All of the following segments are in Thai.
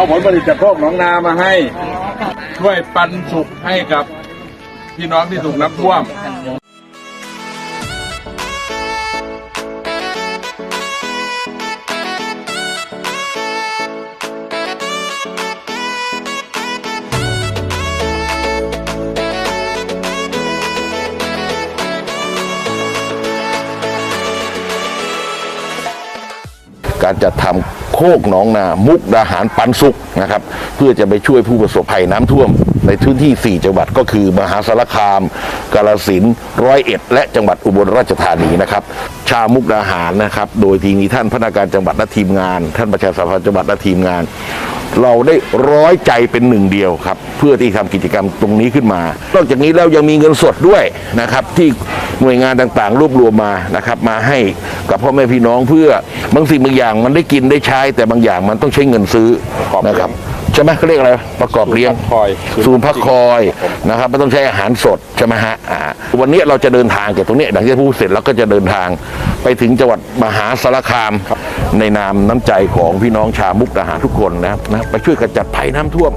เอาผลผลิตจากโคกหนองนามาให้ ช่วยปันสุขให้กับพี่น้องที่ถูกน้ำท่วม การจัดทำโคกหนองนามุกดาหารปันสุกนะครับเพื่อจะไปช่วยผู้ประสบภัยน้ำท่วม ในพื้นที่ 4 จังหวัดก็คือ มหาสารคาม กาฬสินร้อยเอ็ด และจังหวัดอุบลราชธานีนะครับชาวมุกดาหารนะครับ โดยทีนี้ท่านพนักงานจังหวัดและทีมงาน ท่านประชาสัมพันธ์จังหวัดและทีมงาน เราได้ร้อยใจเป็นหนึ่งเดียวครับ เพื่อที่ทำกิจกรรมตรงนี้ขึ้นมา นอกจากนี้แล้วยังมีเงินสดด้วยนะครับที่ หน่วยงานต่างๆ รวบรวมมานะครับมาให้กับพ่อแม่พี่น้องเพื่อบางสิ่งบางอย่างมันได้กินได้ใช้ แต่บางอย่างมันต้องใช้เงินซื้อประกอบเลี้ยงนะครับใช่ไหมเขาเรียกอะไรประกอบเลี้ยงศูนย์พักคอยศูนย์พักคอยนะครับไม่ต้องใช้อาหารสดใช่ไหมฮะอ่าวันนี้เราจะเดินทางจากตรงนี้หลังจากพูดเสร็จเราก็จะเดินทางไปถึงจังหวัดมหาสารคามในนามน้ำใจของพี่น้องชาวมุกดาหารทุกคนนะครับนะไปช่วยกันจัดภัยน้ำท่วม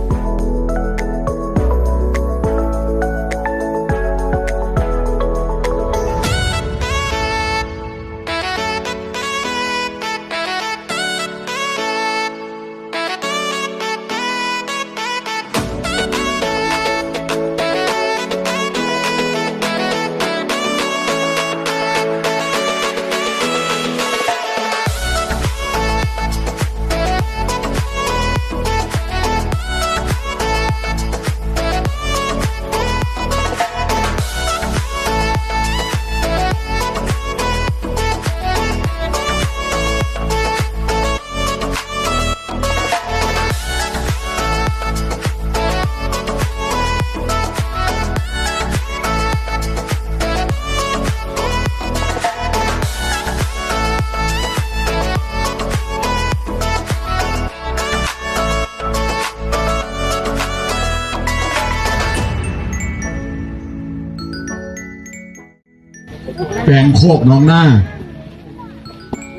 แปลงโคกน้องหน้า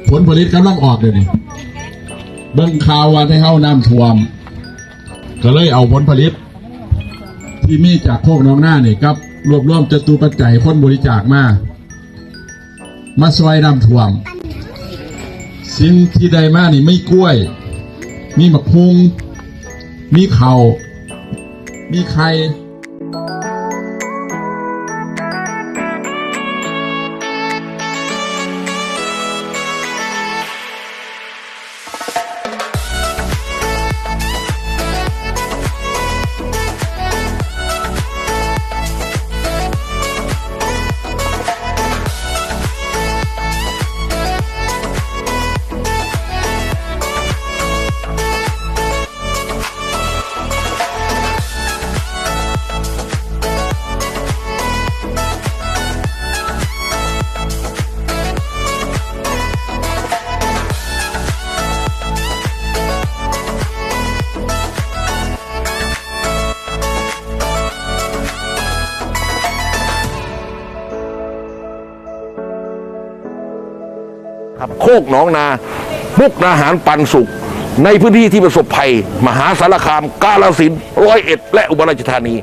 ผลผลิตกำลังออกเดี๋ยวนี้เบิ่งข่าวว่าให้เฮาน้ำท่วม ก็เลยเอาผลผลิต ที่มีจากโคกน้องหน้านี่ครับ รวบรวมจตุปัจจัยคนบริจาคมา มาซอยน้ำท่วม สิ่งที่ได้มานี่ไม่กล้วย มีมะพุงมีเข่ามีไข่ โคกหนองนามุกนาหารปันสุข ในพื้นที่ที่ประสบภัย มหาสารคาม กาลสินร้อยเอ็ด และอุบลราชธานี